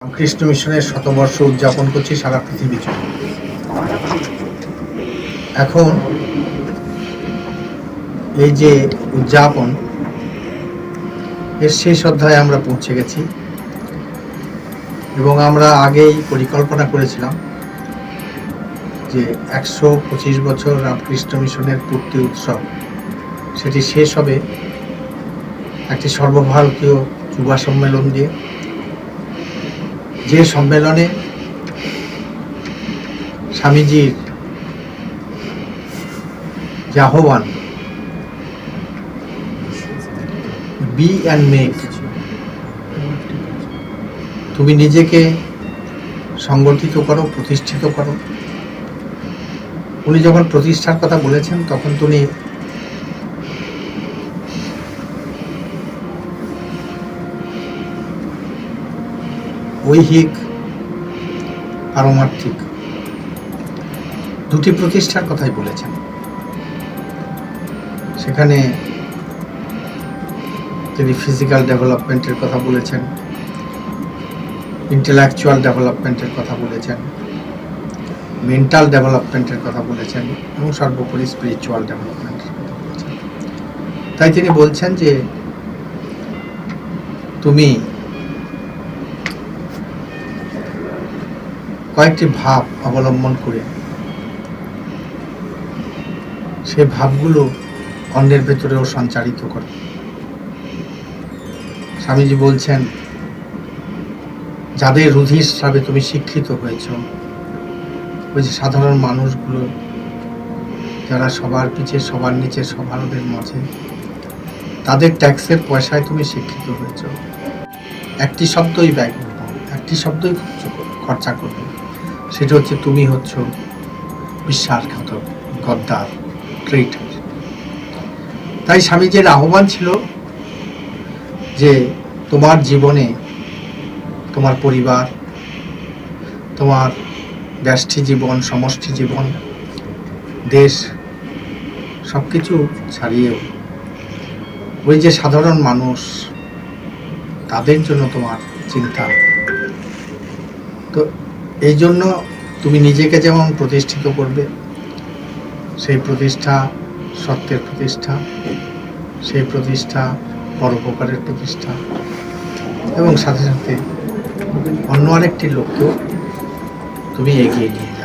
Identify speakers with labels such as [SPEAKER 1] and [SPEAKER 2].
[SPEAKER 1] রামকৃষ্ণ মিশনের শতবর্ষ উদযাপন করছি সারা পৃথিবী জুড়ে। এখন এই যে উদযাপন, এর শেষ অধ্যায়ে আমরা পৌঁছে গেছি এবং আমরা আগেই পরিকল্পনা করেছিলাম যে একশো পঁচিশ বছর রামকৃষ্ণ মিশনের পূর্তি উৎসব, সেটি শেষ হবে একটি সর্বভারতীয় যুবা সম্মেলন দিয়ে। যে সম্মেলনে স্বামীজির যে বি অ্যান্ড মেক তুমি নিজেকে সংগঠিত করো, প্রতিষ্ঠিত করো। উনি যখন প্রতিষ্ঠার কথা বলেছেন, তখন তিনি ঐহিক, পারমার্থিক। দুটি প্রতিষ্ঠার কথাই বলেছেন। সেখানে তিনি ফিজিক্যাল ডেভেলপমেন্টের কথা বলেছেন ইন্টেলেকচুয়াল ডেভেলপমেন্টের কথা বলেছেন মেন্টাল ডেভেলপমেন্টের কথা বলেছেন এবং সর্বোপরি স্পিরিচুয়াল ডেভেলপমেন্টের কথা বলেছেন। তাই তিনি বলছেন যে, তুমি কয়েকটি ভাব অবলম্বন করে। সে ভাবগুলো অন্যের ভেতরেও সঞ্চারিত করে। স্বামীজি বলছেন, যাদের রুধির স্রাবে তুমি শিক্ষিত হয়েছ, ওই যে সাধারণ মানুষগুলো, যারা সবার পিছে, সবার নিচে সবার মাঝে, তাদের ট্যাক্সের পয়সায় তুমি শিক্ষিত হয়েছ। একটি শব্দই ব্যয় করবে একটি শব্দই খরচা করবে সেটা হচ্ছে তুমি হচ্ছ বিশ্বাসঘাতক গদ্দার ট্রেটার তাই স্বামীজির আহ্বান ছিল যে তোমার জীবনে তোমার পরিবার, তোমার ব্যষ্টি জীবন, সমষ্টি জীবন, দেশ সব কিছু ছাড়িয়েও ওই যে সাধারণ মানুষ, তাদের জন্য তোমার চিন্তা। তো এই জন্য তুমি নিজেকে যেমন প্রতিষ্ঠিত করবে, সেই প্রতিষ্ঠা সত্যের প্রতিষ্ঠা, সেই প্রতিষ্ঠা পরোপকারের প্রতিষ্ঠা এবং সাথে সাথে অন্য আরেকটি লক্ষ্য, তুমি এগিয়ে নিয়ে